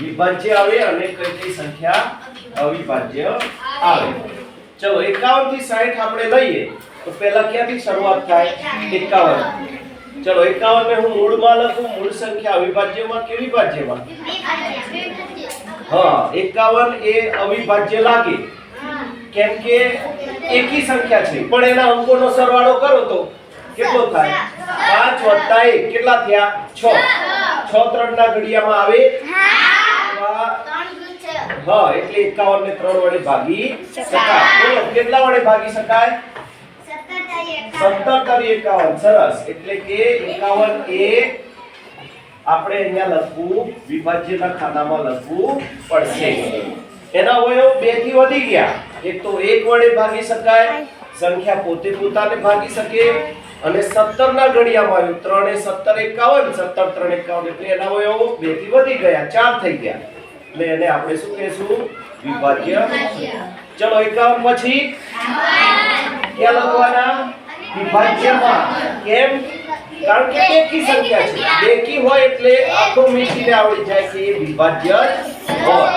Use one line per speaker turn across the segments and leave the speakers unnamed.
વિભાજ્ય આવે અને કઈ કઈ સંખ્યા? અવિભાજ્ય આવે. ચલો 51 થી 60 આપણે લઈએ. તો પહેલા ક્યાંથી શરૂઆત થાય? 51 ચલો 51 ને હું મૂળમાં લખું. મૂળ સંખ્યા અવિભાજ્યમાં કે વિભાજ્યમાં? હા 51 એ અવિભાજ્ય લાગે. કેમ કે એકી સંખ્યા છે. પણ એના અંકોનો સરવાળો કરો તો કેટલો થાય? 5 વત્તા 1 કેટલા થયા? 6 6 3 ના ઘડિયામાં આવે અથવા હા એટલે 51 ને 3 વડે ભાગી શકાય. બોલો કેટલા વડે ભાગી શકાય? 17 તરી 51 સરસ. એટલે કે 51 એ આપણે અહીંયા લખવું વિભાજ્યના ખાનામાં લખવું પડશે. એના અવયવ બેથી વધી ગયા. એક તો એક વડે ભાગી શકાય. સંખ્યા પોતે પોતાને ભાગી શકે. અને 17 ના ઘડિયામાં આવ્યું. 3 એ 17 51 17 3 51 એટલે એના અવયવો બેથી વધી ગયા. ચાર થઈ ગયા. એટલે એને આપણે શું કહેશું? વિભાજ્ય. ચલો 51 પછી. ક્યાં લખવાના વિભાજ્યમાં. કેમ? કારણ કે બેકી સંખ્યા છે. બેકી હોય એટલે આખો મીઠીને આવડી જાય કે એ વિભાજ્ય હોય.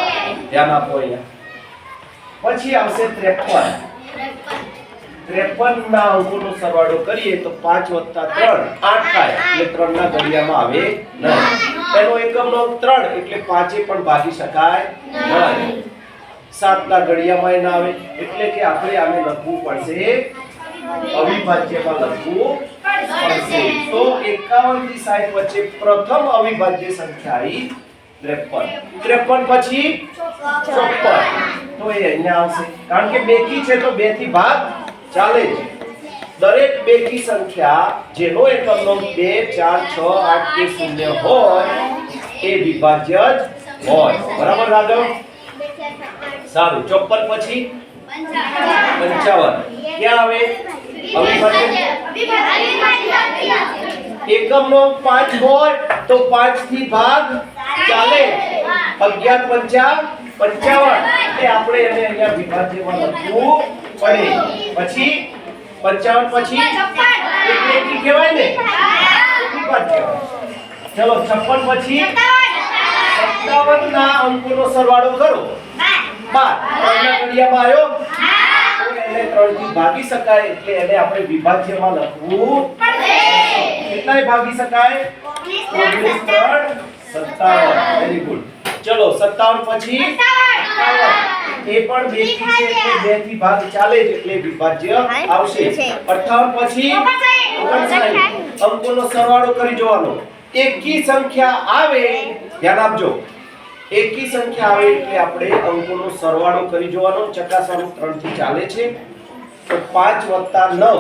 ધ્યાન આપો અહીંયા. પછી આવશે 53 53 ના અંકોનો સરવાળો કરીએ તો 5 3 8 થાય, એટલે ત્રણ ના ઘડિયામાં આવે નહીં એનો એકમ નો ત્રણ, એટલે પાંચે પણ ભાગી શકાય નહીં સાત ના ઘડિયામાં ના આવે, એટલે કે આપણે આને લખવું પડશે, અવિભાજ્યમાં લખવું પડશે. તો 51 થી 60 વચ્ચે પ્રથમ અવિભાજ્ય સંખ્યા આવી 53 53 પછી 54 તો એ અહીંયા આવશે. કારણ કે બેકી છે તો બેથી ભાગ ચાલે દરેક બેકી સંખ્યા જેનો એકમનો 2 4 6 8 કે શૂન્ય હોય, એ વિભાજ્ય જ હોય. બરાબર રાઘવ સારું 54 પછી? 55 ક્યાં આવે? અવિભાજ્ય. એકમનો 5 હોય, તો 5 થી ભાગ ચાલે. 11 પંચા 55 એટલે આપણે એને અહીંયા વિભાજ્યમાં લખવું પડે પછી 55 પછી એક કહેવાય ને? ચલો 56 પછી 57 ના અંકોનો સરવાળો કરો. 12 ત્રણના ઘડિયામાં આવ્યો એને 3 થી ભાગી શકાય એટલે એને આપણે વિભાજ્યમાં લખવું કેટલાય ભાગી શકાય? 19 3 57 વેરી ગુડ ચલો 57 પછી 58 એ પણ બેથી છે એટલે બેથી ભાગ ચાલે જ એટલે વિભાજ્ય આવશે. 58 પછી 59 અંકોનો સરવાળો કરી જોવાનો. એકી સંખ્યા આવે ધ્યાન આપજો. એકી સંખ્યા આવે એટલે આપણે અંકોનો સરવાળો કરી જોવાનો. ચકાસવાનું 3 થી ચાલે છે. તો 5 9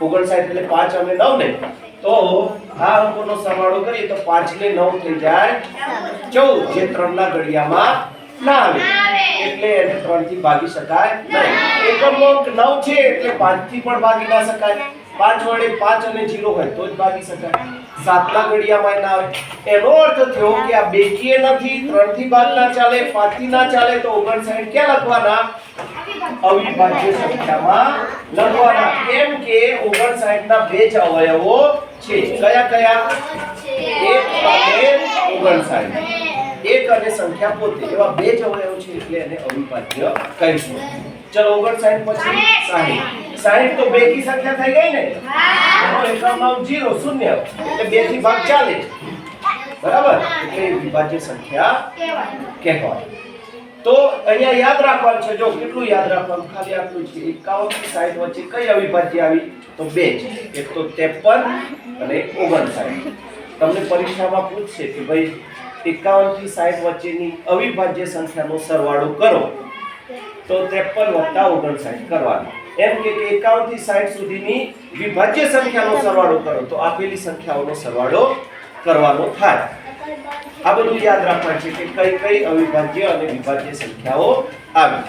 59 એટલે 5 અને 9 ને તો આ અંકોનો સરવાળો કરીએ તો 5 ને 9 થઈ જાય 14 જે 3 ના ઘડિયામાં ના આવે. એટલે એને 3 થી ભાગી શકાય નહીં. એકમ અંક 9 છે એટલે 5 થી પણ ભાગી ના શકાય. 5 વડે પાંચ અને જીરો હોય તો જ ભાગી શકાય. 7 ના ઘડિયામાં ના આવે એનો અર્થ થયો કે આ બેકીએ નથી ત્રણથી ભાગ ના ચાલે પાંચથી ના ચાલે તો 59 ક્યાં લખવાના? અવિભાજ્ય સંખ્યામાં લખવાના. કેમ કે 59 ના બે જ અવયવો છે. કયા કયા? એક અને 59 એક અને સંખ્યા પોતે. એવા બે જ અવયવ છે એટલે એને અવિભાજ્ય કહીશું. ચલો 59 પછી 60 60 તો બે કી સંખ્યા થઈ ગઈ ને? એનો જીરો અંક 0 શૂન્ય. એટલે બેથી ભાગ ચાલે બરાબર? એટલે એ વિભાજ્ય સંખ્યા કહેવાય. તો અહીંયા યાદ રાખવાનું છે. જો કેટલું યાદ રાખવાનું? ખાલી આટલું છે 51 થી 60 વચ્ચે કઈ અવિભાજ્ય આવી? તો બે જ. એક તો 53 અને 59 તમને પરીક્ષામાં પૂછશે કે ભાઈ 51 થી 60 વચ્ચેની અવિભાજ્ય સંખ્યાનો સરવાળો કરો. તો 53 વત્તા 59 કરવાનો. એમ કે 51 થી 60 સુધીની વિભાજ્ય સંખ્યાનો સરવાળો કરો. તો આપેલી સંખ્યાઓનો સરવાળો કરવાનો થાય. આ બધું યાદ રાખવાનું છે કે કઈ કઈ અવિભાજ્ય અને વિભાજ્ય સંખ્યાઓ આવી